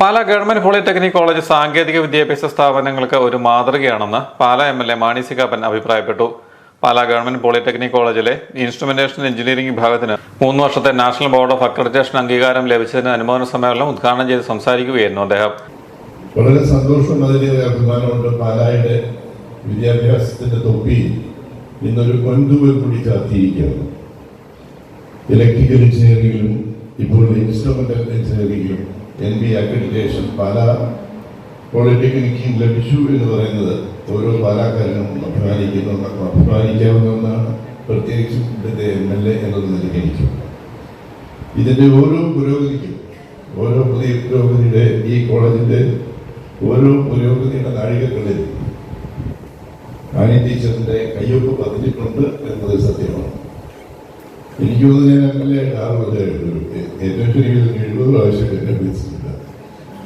Pala government polytechnic college സാങ്കേതിക വിദ്യാഭ്യാസ സ്ഥാപനങ്ങൾക്ക് ഒരു മാതൃകയാണെന്ന് Pala M L A Mani Kappan അഭിപ്രായപ്പെട്ടു. പാല ഗവൺമെന്റ് പോളിടെക്നിക് കോളേജിലെ ഇൻസ്ട്രുമെന്റേഷൻ എഞ്ചിനീയറിംഗ് വിഭാഗത്തിന് മൂന്ന് വർഷത്തെ നാഷണൽ ബോർഡ് ഓഫ് അക്രഡിറ്റേഷൻ അംഗീകാരം ലഭിച്ചതിന് അനുമോദന സമ്മേളനം ഉദ്ഘാടനം ചെയ്ത് സംസാരിക്കുകയായിരുന്നു അദ്ദേഹം. വളരെ സന്തോഷം അഭിമാനമുണ്ട് പാലായുടെ വിദ്യാഭ്യാസത്തിന്റെ തൊപ്പി ഇന്നൊരു ഇലക്ട്രിക്കൽ എഞ്ചിനീയറിംഗിലും ഇപ്പോൾ ഇൻസ്ട്രുമെന്റൽ എഞ്ചിനീയറിംഗിലും എൻ ബി അക്രഡിറ്റേഷൻ പല പോളിടെക്നിക്കും ലഭിച്ചു എന്ന് പറയുന്നത് ഓരോ പാലാക്കാരനും അഭിമാനിക്കുന്ന അഭിമാനിക്കാവുന്ന ഒന്നാണ് പ്രത്യേകിച്ചും ഇവിടുത്തെ എം എൽ എ എന്നത് നിലയ്ക്ക് ഇതിന്റെ ഓരോ പുരോഗതിക്കും ഓരോ പുതിയ പുരോഗതിയുടെ ഈ കോളേജിന്റെ ഓരോ പുരോഗതിയുടെ നാഴികക്കളിൽ ആനി ടീച്ചറിന്റെ കയ്യൊപ്പ് പതിഞ്ഞിട്ടുണ്ട് എന്നത് സത്യമാണ്. എനിക്ക് തോന്നുന്നു ഞാൻ എം എൽ എ ആറ് കൊല്ലമായിട്ടുള്ളൂ ഏറ്റവും എഴുപത് പ്രാവശ്യം എന്നെ വിളിച്ചിട്ടില്ല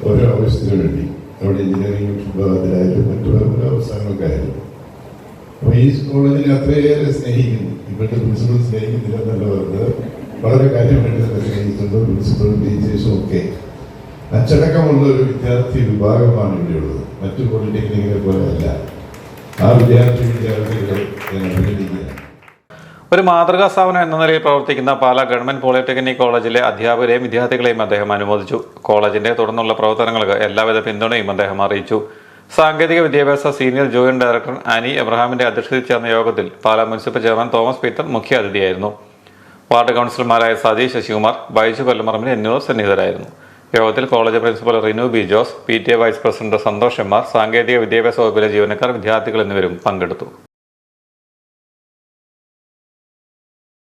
ഓരോ ആവശ്യത്തിന് വേണ്ടി. അവിടെ എഞ്ചിനീയറിംഗ് വിഭാഗത്തിലായാലും മറ്റു പല അവസരങ്ങൾക്കായാലും അപ്പൊ ഈ കോളേജിനെ അത്രയേറെ സ്നേഹിക്കുന്നു. ഇപ്പോഴത്തെ പ്രിൻസിപ്പൽ സ്നേഹിക്കുന്നില്ല എന്നല്ല പറഞ്ഞത്. വളരെ കാര്യമായിട്ട് തന്നെ സ്നേഹിക്കുന്നു പ്രിൻസിപ്പളും ടീച്ചേഴ്സും ഒക്കെ. അച്ചടക്കമുള്ള ഒരു വിദ്യാർത്ഥി വിഭാഗമാണ് ഇവിടെയുള്ളത്. മറ്റു പോളിടെക്നിക്കിനെ പോലെ അല്ല. ആ വിദ്യാർത്ഥി അഭിനന്ദിക്കുകയാണ് ഒരു മാതൃകാ സ്ഥാപനം എന്ന നിലയിൽ പ്രവർത്തിക്കുന്ന പാലാ ഗവൺമെന്റ് പോളിടെക്നിക് കോളേജിലെ അധ്യാപകരെയും വിദ്യാർത്ഥികളെയും അദ്ദേഹം അനുമോദിച്ചു. കോളേജിന്റെ തുടർന്നുള്ള പ്രവർത്തനങ്ങൾക്ക് എല്ലാവിധ പിന്തുണയും അദ്ദേഹം അറിയിച്ചു. സാങ്കേതിക വിദ്യാഭ്യാസ സീനിയർ ജോയിന്റ് ഡയറക്ടർ ആനി എബ്രഹാമിന്റെ അധ്യക്ഷതയിൽ ചേർന്ന യോഗത്തിൽ Pala municipal chairman Thomas Peter മുഖ്യാതിഥിയായിരുന്നു വാർഡ് കൗൺസിലർമാരായ സതീഷ് ശശികുമാർ ബൈജു കൊല്ലമറമ്പിൽ എന്നിവർ സന്നിഹിതരായിരുന്നു. യോഗത്തിൽ college principal Rinu B Jose P T A vice president Santhosh M സാങ്കേതിക വിദ്യാഭ്യാസ വകുപ്പിലെ ജീവനക്കാർ വിദ്യാർത്ഥികൾ എന്നിവരും പങ്കെടുത്തു.